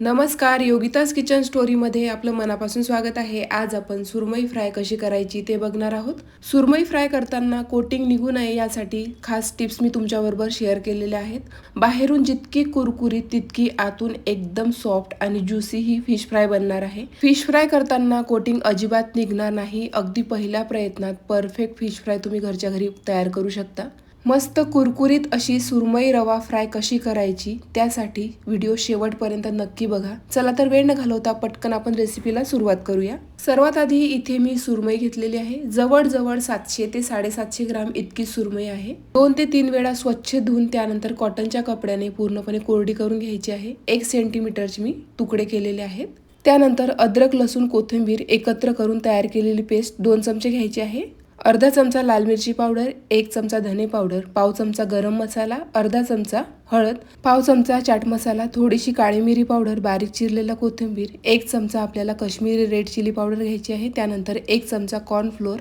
नमस्कार योगिताज किचन स्टोरीमध्ये आपलं मनापासून स्वागत आहे. आज आपण सुरमई फ्राय कशी करायची ते बघणार आहोत. सुरमई फ्राय करताना कोटिंग निघू नये यासाठी खास टिप्स मी तुमच्याबरोबर शेअर केलेल्या आहेत. बाहेरून जितकी कुरकुरीत तितकी आतून एकदम सॉफ्ट आणि ज्युसी ही फिश फ्राय बनणार आहे. फिश फ्राय करताना कोटिंग अजिबात निघणार नाही. अगदी पहिल्या प्रयत्नात परफेक्ट फिश फ्राय तुम्ही घरच्या घरी तयार करू शकता. मस्त कुरकुरीत अशी सुरमई रवा फ्राय कशी करायची त्यासाठी व्हिडिओ शेवटपर्यंत नक्की बघा. चला तर वेळ न घालवता पटकन आपण रेसिपीला सुरुवात करूया. सर्वात आधी इथे मी सुरमई घेतलेली आहे. जवळजवळ सातशे ते साडेसातशे ग्राम इतकी सुरमई आहे. दोन ते तीन वेळा स्वच्छ धुवून त्यानंतर कॉटनच्या कपड्याने पूर्णपणे कोरडी करून घ्यायची आहे. एक सेंटीमीटरचे मी तुकडे केलेले आहेत. त्यानंतर अद्रक लसूण कोथिंबीर एकत्र करून तयार केलेली पेस्ट दोन चमचे घ्यायची आहे. अर्धा चमचा लाल मिरची पावडर एक चमचा धने पावडर पाव चमचा गरम मसाला अर्धा चमचा हळद पाव चमचा चाट मसाला थोडीशी काळी मिरी पावडर बारीक चिरलेला कोथिंबीर एक चमचा आपल्याला कश्मीरी रेड चिली पावडर घ्यायची आहे त्यानंतर एक चमचा कॉर्नफ्लोअर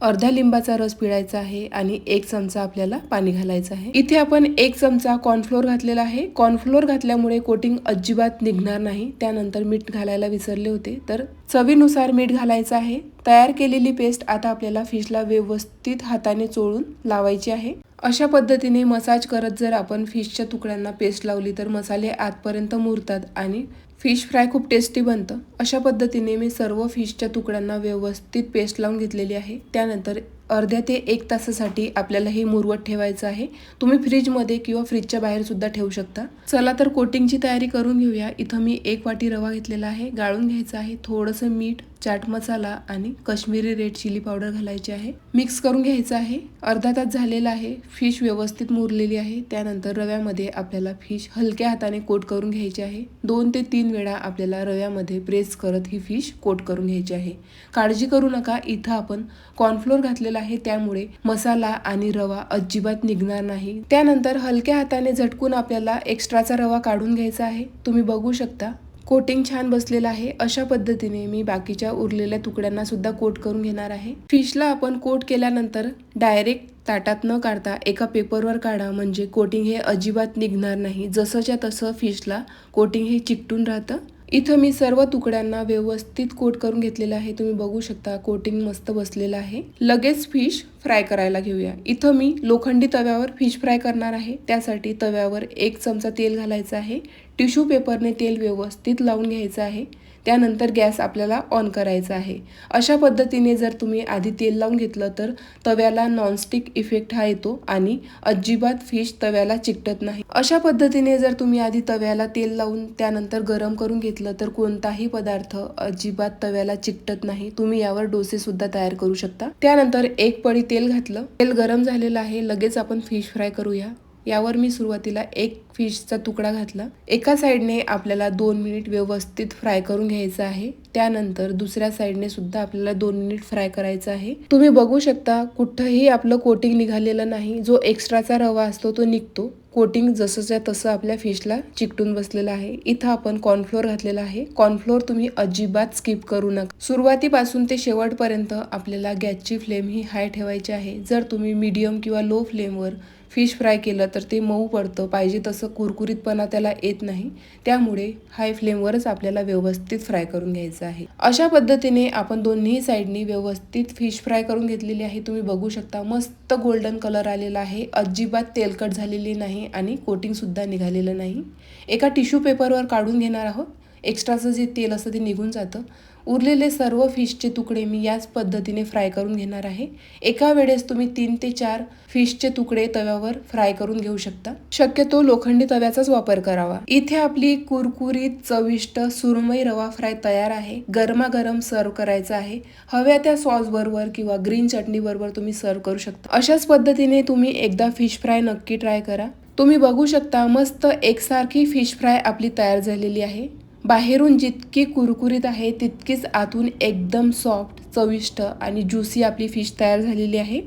अर्धा लिंबाचा रस पिळायचा आहे आणि एक चमचा आपल्याला पाणी घालायचं आहे. इथे आपण एक चमचा कॉर्नफ्लोअर घातलेला आहे. कॉर्नफ्लोअर घातल्यामुळे कोटिंग अजिबात निघणार नाही. त्यानंतर मीठ घालायला विसरले होते. तर चवीनुसार मीठ घालायचं आहे. तयार केलेली पेस्ट आता आपल्याला फिशला व्यवस्थित हाताने चोळून लावायची आहे. अशा पद्धतीने मसाज करत जर आपण फिशच्या तुकड्यांना पेस्ट लावली तर मसाले आतपर्यंत मुरतात आणि फिश फ्राय खूप टेस्टी बनतं. अशा पद्धतीने मी सर्व फिशच्या तुकड्यांना व्यवस्थित पेस्ट लावून घेतलेली आहे. त्यानंतर अर्ध्या ते एक तासासाठी आपल्याला हे मुरवत ठेवायचं आहे. तुम्ही फ्रीजमध्ये किंवा फ्रीजच्या बाहेरसुद्धा ठेवू शकता. चला तर कोटिंगची तयारी करून घेऊया. इथं मी एक वाटी रवा घेतलेला आहे. गाळून घ्यायचा आहे. थोडंसं मीठ चाट मसाला आणि कश्मीरी रेड चिली पावडर घालायची आहे. मिक्स करून घ्यायचं आहे. अर्धा तास झालेला आहे. फिश व्यवस्थित मुरलेली आहे. त्यानंतर रव्यामध्ये आपल्याला फिश हलक्या हाताने कोट करून घ्यायची आहे. दोन ते तीन वेळा आपल्याला रव्यामध्ये प्रेस करत ही फिश कोट करून घ्यायची आहे. काळजी करू नका. इथं आपण कॉर्नफ्लोअर घातलेला आहे त्यामुळे मसाला आणि रवा अजिबात निघणार नाही. त्यानंतर हलक्या हाताने झटकून आपल्याला एक्स्ट्राचा रवा काढून घ्यायचा आहे. तुम्ही बघू शकता. कोटिंग छान बसलेलं आहे. अशा पद्धतीने मी बाकीच्या उरलेल्या तुकड्यांना सुद्धा कोट करून घेणार आहे. फिशला आपण कोट केल्यानंतर डायरेक्ट ताटात न काढता एका पेपरवर काढा. म्हणजे कोटिंग हे अजिबात निघणार नाही. जसंच्या तसं फिशला कोटिंग हे चिकटून राहतं. इथं मी सर्व तुकड्यांना व्यवस्थित कोट करून घेतलेलं आहे. तुम्ही बघू शकता कोटिंग मस्त बसलेलं आहे. लगेच फिश फ्राय करायला घेऊया. इथं मी लोखंडी तव्यावर फिश फ्राय करणार आहे. त्यासाठी तव्यावर एक चमचा तेल घालायचं आहे. टिश्यू पेपरने तेल व्यवस्थित लावून घ्यायचं आहे. त्यानंतर गॅस आपल्याला ऑन करायचा आहे. अशा पद्धतीने जर तुम्ही आधी तेल लावून घेतलं तर तव्याला नॉनस्टिक इफेक्ट हा येतो आणि अजिबात फिश तव्याला चिकटत नाही. अशा पद्धतीने जर तुम्ही आधी तव्याला तेल लावून त्यानंतर गरम करून घेतलं तर कोणताही पदार्थ अजिबात तव्याला चिकटत नाही. तुम्ही यावर डोसे सुद्धा तयार करू शकता. त्यानंतर एक पडी तेल घातलं. तेल गरम झालेलं आहे. लगेच आपण फिश फ्राय करूया. यावर मी सुरुवातीला एक फिशचा तुकडा घातला. एका साईडने आपल्याला दोन मिनिट व्यवस्थित फ्राय करून घ्यायचं आहे. त्यानंतर दुसऱ्या साईडने सुद्धा आपल्याला दोन मिनिट फ्राय करायचं आहे. तुम्ही बघू शकता कुठंही आपलं कोटिंग निघालेलं नाही. जो एक्स्ट्राचा रवा असतो तो निघतो. कोटिंग जसंच्या तसं आपल्या फिशला चिकटून बसलेलं आहे. इथं आपण कॉर्नफ्लोअर घातलेला आहे. कॉर्नफ्लोअर तुम्ही अजिबात स्किप करू नका. सुरुवातीपासून ते शेवटपर्यंत आपल्याला गॅसची फ्लेम ही हाय ठेवायची आहे. जर तुम्ही मीडियम किंवा लो फ्लेमवर फिश फ्राय केलं तर ते मऊ पडतं पाहिजे तसं कुरकुरीतपणा त्याला येत नाही. त्यामुळे हाय फ्लेमवरच आपल्याला व्यवस्थित फ्राय करून घ्यायचं आहे. अशा पद्धतीने आपण दोन्ही साईडनी व्यवस्थित फिश फ्राय करून घेतलेली आहे. तुम्ही बघू शकता मस्त गोल्डन कलर आलेला आहे. अजिबात तेलकट झालेली नाही आणि कोटिंगसुद्धा निघालेलं नाही. एका टिश्यू पेपरवर काढून घेणार आहोत. एक्स्ट्राचं जे तेल असतं ते निघून जातं. उरलेले सर्व फिशचे तुकडे मी याच पद्धतीने फ्राय करून घेणार आहे. एका वेळेस तुम्ही तीन ते चार फिशचे तुकडे तव्यावर फ्राय करून घेऊ शकता. शक्यतो लोखंडी तव्याचाच वापर करावा. इथे आपली कुरकुरीत चविष्ट सुरमई रवा फ्राय तयार आहे. गरमागरम सर्व करायचा आहे. हव्या त्या सॉस बरोबर किंवा ग्रीन चटणी बरोबर तुम्ही सर्व करू शकता. अशाच पद्धतीने तुम्ही एकदा फिश फ्राय नक्की ट्राय करा. तुम्ही बघू शकता मस्त एकसारखी फिश फ्राय आपली तयार झालेली आहे. बाहेरून जितकी कुरकुरीत आहे तितकीच आतून एकदम सॉफ्ट चविष्ट आणि ज्युसी आपली फिश तयार झालेली आहे.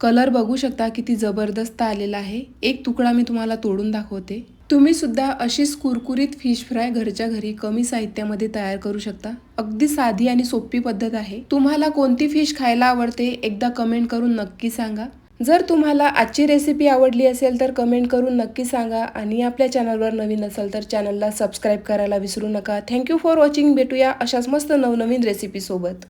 कलर बघू शकता किती जबरदस्त आलेला आहे. एक तुकडा मी तुम्हाला तोडून दाखवते. तुम्ही सुद्धा अशीच कुरकुरीत फिश फ्राय घरच्या घरी कमी साहित्यामध्ये तयार करू शकता. अगदी साधी आणि सोपी पद्धत आहे. तुम्हाला कोणती फिश खायला आवडते एकदा कमेंट करून नक्की सांगा. जर तुम्हाला आजची रेसिपी आवडली असेल तर कमेंट करून नक्की सांगा आणि आपल्या चॅनलवर नवीन असाल तर चॅनलला सबस्क्राईब करायला विसरू नका. थँक्यू फॉर वॉचिंग भेटूया अशाच मस्त नवनवीन रेसिपीसोबत